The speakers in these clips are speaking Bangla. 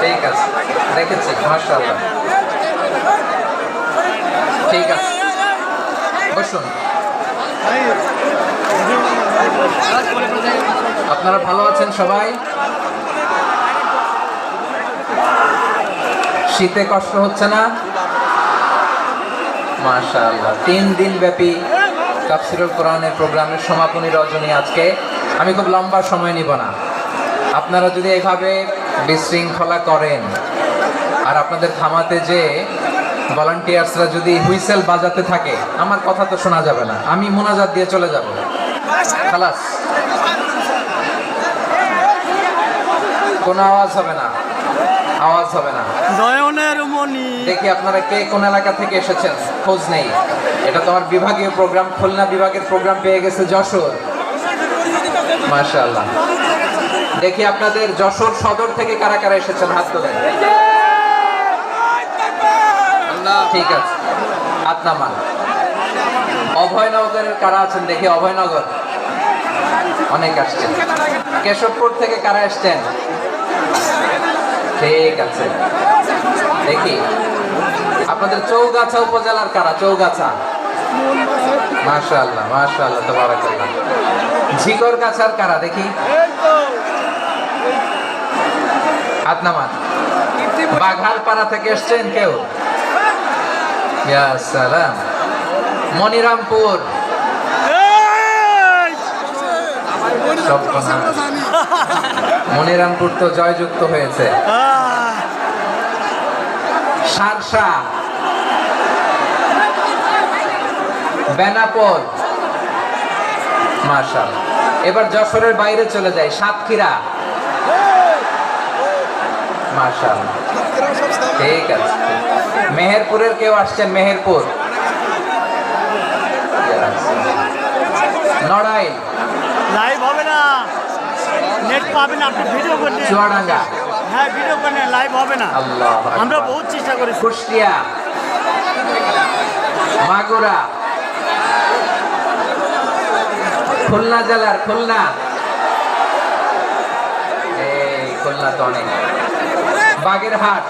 ঠিক আছে দেখেছি মাশাআল্লাহ। ঠিক আছে, বসুন। আপনারা ভালো আছেন সবাই? শীতে কষ্ট হচ্ছে না? মাশাআল্লাহ, তিন দিন ব্যাপী তাফসিরুল কোরআনের প্রোগ্রামের সমাপনী রজনী আজকে। আমি খুব লম্বা সময় নিব না। আপনারা যদি এভাবে বিশৃঙ্খলা করেন। আর আপনাদের থামাতে যে ভলান্টিয়ার্সরা যদি হুইসেল বাজাতে থাকে আমার কথা তো শোনা যাবে না। আমি মোনাজাত দিয়ে চলে যাব। খালাস। কোনো আওয়াজ হবে না। আওয়াজ হবে না। নয়নের মণি। দেখি আপনারা কে কোন এলাকা থেকে এসেছেন? খোঁজ নেই। এটা তোমার বিভাগীয় প্রোগ্রাম খুলনা বিভাগের প্রোগ্রাম পেয়ে গেছে যশোর। মাশাআল্লাহ। দেখি আপনাদের যশোর সদর থেকে কারা কারা এসেছেন, হাত তোলেন। ঠিক আছে। হাত নামান। অভয়নগরের কারা আছেন দেখি, অভয়নগর। অনেক আসছেন। কেশবপুর থেকে কারা এসছেন? ঠিক আছে। দেখি। আপনাদের চৌগাছা উপজেলার কারা? চৌগাছা। মাশাআল্লাহ মাশাআল্লাহ, তাবারাকাল্লাহ। ঝিকর গাছার কারা? দেখি। হাত নামান বাঘালপাড়া থেকে এসছেন কেউ? সালাম। মনিরামপুর। মনিরামপুর তো জয়যুক্ত হয়েছে। সারসা। বেনাপোল। মার্শাল এবার যশোরের বাইরে চলে যায় সাতক্ষীরা। মার্শাল ঠিক আছে। মেহেরপুরের কেউ আসছেন? মেহেরপুর? নড়াইল। লাইভ হবে না। নেট পাবেন আপনি ভিডিও করলে চুয়াডাঙ্গা। হ্যাঁ ভিডিও করলে লাইভ হবে না। আল্লাহ আমরা বহুত চেষ্টা করি। কুষ্টিয়া। মাগুরা। খুলনা জেলার খুলনা। এই খুলনা তো অনেক। বাগেরহাট।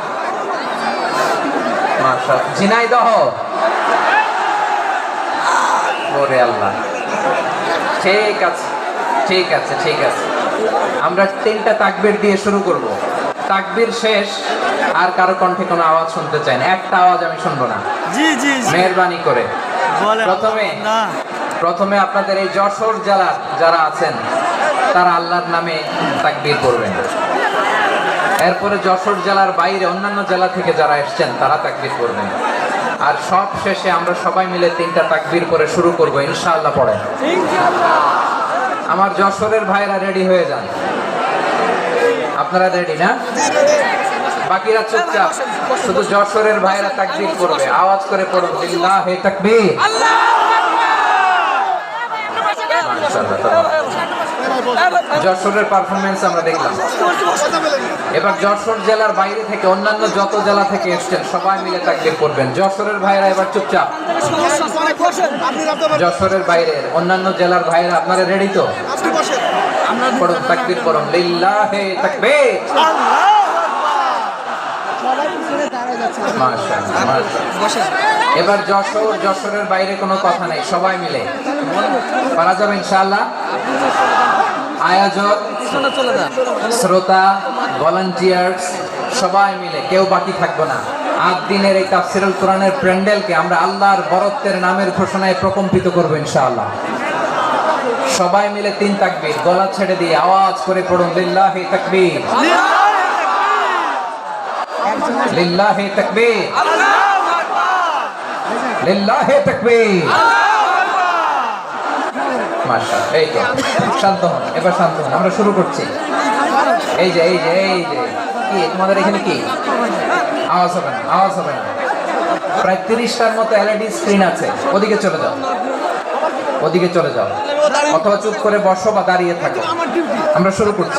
ঝিনাইদহ। ওরে আল্লাহ। ঠিক আছে ঠিক আছে ঠিক আছে। আমরা তিনটা তাকবির দিয়ে শুরু করব। তাকবির শেষ আর কারও কণ্ঠে কোনো আওয়াজ শুনতে চাই না। একটা আওয়াজ আমি শুনব না। জি জি মেহরবানি করে। প্রথমে প্রথমে আপনাদের এই যশোর জেলার যারা আছেন তারা আল্লাহর নামে তাকবির করবেন। এরপরে যশোর জেলার বাইরে অন্যান্য জেলা থেকে যারা এসছেন তারা তাকবির করবেন আর সব শেষে আমরা সবাই মিলে তিনটা তাকবির করে শুরু করব ইনশাআল্লাহ পড়ে আমার যশোরের ভাইরা রেডি হয়ে যান। আপনারা রেডি না? বাকিরা চুপচাপ। শুধু যশোরের ভাইরা তাকবির করবে আওয়াজ করে পড়ুন লিল্লাহে তাকবীর। যশোরের পারফরমেন্স আমরা দেখলাম। এবার যশোর জেলার বাইরে থেকে অন্যান্য যত জেলা থেকে এসছেন, সবাই মিলে তাকবির করবেন। যশোরের ভাইরা এবার চুপচাপ। যশোরের বাইরের অন্যান্য জেলার ভাইরা, আপনারা রেডি তো? পড়ুন তাকবির। মাশাআল্লাহ। এবার যশোর যশোরের বাইরে কোনো কথা নেই সবাই মিলে। পারা যাবে ইনশাআল্লাহ। আয়োজক শ্রোতা ভলান্টিয়ার্স সবাই মিলে কেউ বাকি থাকব না। আট দিনের এই তাফসিরুল কোরআনের প্যান্ডেলকে আমরা আল্লাহর বরত্বের নামের ঘোষণায় প্রকম্পিত করব ইনশাআল্লাহ। সবাই মিলে তিন তাকবীর গলা ছেড়ে দিয়ে আওয়াজ করে পড়ুন লিল্লাহি তাকবীর। লিল্লাহি তাকবীর। লিল্লাহি তাকবীর। শান্ত হন, এবার শান্ত হন, আমরা শুরু করছি। এই যে এই যে এই যে, কি, তোমাদের এখানে কি? আওয়াজ হবে না, আওয়াজ হবে না। প্রায় তিরিশটার মতো এলইডি স্ক্রিন আছে, ওদিকে চলে যাও, ওদিকে চলে যাও, অথবা চুপ করে বসো বা দাঁড়িয়ে থাকো। আমরা শুরু করছি।